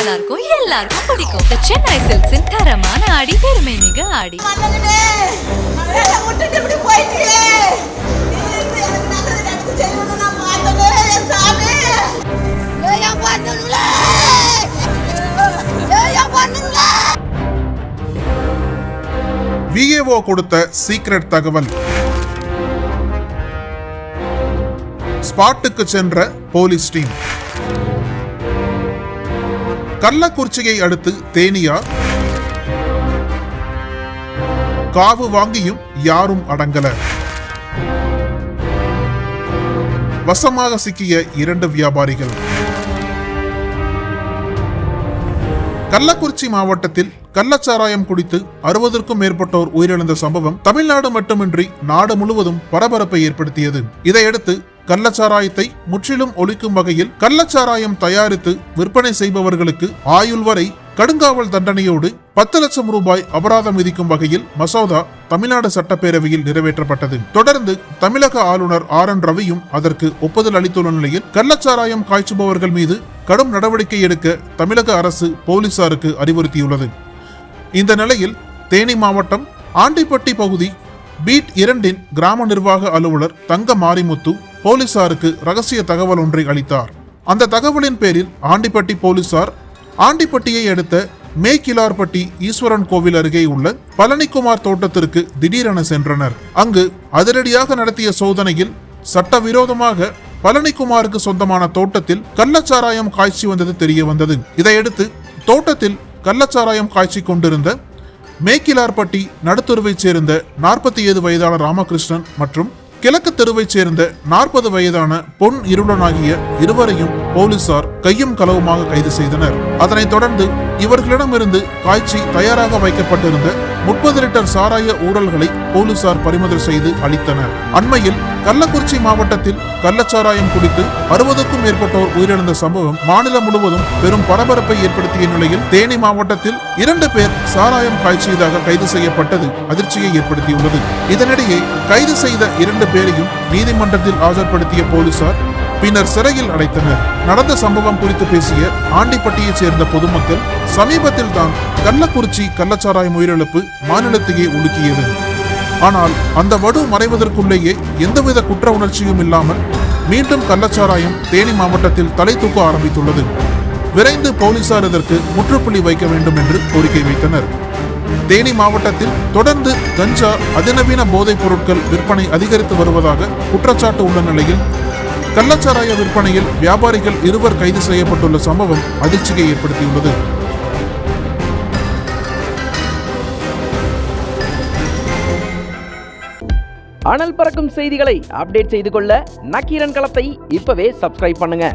நல்லா இருக்கும் எல்லாருக்கும் பிடிக்கும். The சென்னை சில்க்ஸின் தரமான ஆடி பெருமை மிக ஆடி. விஏஓ கொடுத்த சீக்ரெட் தகவல். ஸ்பாட்டுக்கு சென்ற போலீஸ் டீம் கள்ளக்குறிச்சியை அடுத்து தேனியா. காவு வாங்கியும் யாரும் அடங்கல. வசமாக சிக்கிய இரண்டு வியாபாரிகள். கள்ளக்குறிச்சி மாவட்டத்தில் கள்ளச்சாராயம் குடித்து அறுபதற்கும் மேற்பட்டோர் உயிரிழந்த சம்பவம் தமிழ்நாடு மட்டுமின்றி நாடு முழுவதும் பரபரப்பை ஏற்படுத்தியது. இதையடுத்து கள்ளச்சாராயத்தை முற்றிலும் ஒழிக்கும் வகையில் கள்ளச்சாராயம் தயாரித்து விற்பனை செய்பவர்களுக்கு ஆயுள் வரை கடுங்காவல் தண்டனையோடு பத்து லட்சம் ரூபாய் அபராதம் விதிக்கும் வகையில் மசோதா தமிழ்நாடு சட்டப்பேரவையில் நிறைவேற்றப்பட்டது. தொடர்ந்து தமிழக ஆளுநர் ஆர் என் ரவியும் அதற்கு ஒப்புதல் அளித்துள்ள நிலையில் கள்ளச்சாராயம் காய்ச்சுபவர்கள் மீது கடும் நடவடிக்கை எடுக்க தமிழக அரசு போலீசாருக்கு அறிவுறுத்தியுள்ளது. இந்த நிலையில் தேனி மாவட்டம் ஆண்டிப்பட்டி பகுதி பீட் இரண்டின் கிராம நிர்வாக அலுவலர் தங்க மாரிமுத்து போலீசாருக்கு ரகசிய தகவல் ஒன்றை அளித்தார். அந்த தகவலின் பேரில் ஆண்டிப்பட்டி போலீசார் ஆண்டிப்பட்டியை அடுத்த மேக்கிலார்பட்டி ஈஸ்வரன் கோவில் அருகே உள்ள பழனிக்குமார் தோட்டத்திற்கு திடீரென சென்றனர். அங்கு அதிரடியாக நடத்திய சோதனையில் சட்டவிரோதமாக பழனிக்குமாருக்கு சொந்தமான தோட்டத்தில் கள்ளச்சாராயம் காய்ச்சி வந்தது தெரிய வந்தது. இதையடுத்து தோட்டத்தில் கள்ளச்சாராயம் காய்ச்சி கொண்டிருந்த மேக்கிலார்பட்டி நடுத்தருவைச் சேர்ந்த நாற்பத்தி ஏழு வயதான ராமகிருஷ்ணன் மற்றும் கிழக்கு தெருவைச் சேர்ந்த நாற்பது வயதான பொன் இருளனாகிய இருவரையும் போலீசார் கையும் களவுமாக கைது செய்தனர். அதனைத் தொடர்ந்து இவர்களிடமிருந்து காய்ச்சி தயாராக வைக்கப்பட்டிருந்த முப்பது லிட்டர் சாராய ஊழல்களை போலீசார் பறிமுதல் செய்து அளித்தனர். அண்மையில் கள்ளக்குறிச்சி மாவட்டத்தில் கள்ளச்சாராயம் குடித்து அறுபதுக்கும் மேற்பட்டோர் உயிரிழந்த சம்பவம் மாநிலம் முழுவதும் பெரும் பரபரப்பை ஏற்படுத்திய நிலையில் தேனி மாவட்டத்தில் இரண்டு பேர் சாராயம் காய்ச்சியதாக கைது செய்யப்பட்டது அதிர்ச்சியை ஏற்படுத்தியுள்ளது. இதனிடையே கைது செய்த இரண்டு பேரையும் நீதிமன்றத்தில் ஆஜர்படுத்திய போலீசார் பின்னர் சிறையில் அடைத்தனர். நடந்த சம்பவம் குறித்து பேசிய ஆண்டிப்பட்டியைச் சேர்ந்த பொதுமக்கள் சமீபத்தில் தான் கள்ளக்குறிச்சி கள்ளச்சாராயம் உயிரிழப்பு மாநிலத்தையே உலுக்கியது. ஆனால் அந்த வடு மறைவதற்குள்ளேயே எந்தவித குற்ற உணர்ச்சியும் இல்லாமல் மீண்டும் கள்ளச்சாராயம் தேனி மாவட்டத்தில் தலை தூக்க ஆரம்பித்துள்ளது. விரைந்து போலீசார் இதற்கு முற்றுப்புள்ளி வைக்க வேண்டும் என்று கோரிக்கை வைத்தனர். தேனி மாவட்டத்தில் தொடர்ந்து கஞ்சா அதிநவீன போதைப் பொருட்கள் விற்பனை அதிகரித்து வருவதாக குற்றச்சாட்டு உள்ள நிலையில் கள்ளச்சாராய விற்பனையில் வியாபாரிகள் இருவர் கைது செய்யப்பட்டுள்ள சம்பவம் அதிர்ச்சியை ஏற்படுத்தியுள்ளது. அனல் பறக்கும் செய்திகளை அப்டேட் செய்து கொள்ள நக்கீரன் களத்தை இப்பவே சப்ஸ்கிரைப் பண்ணுங்க.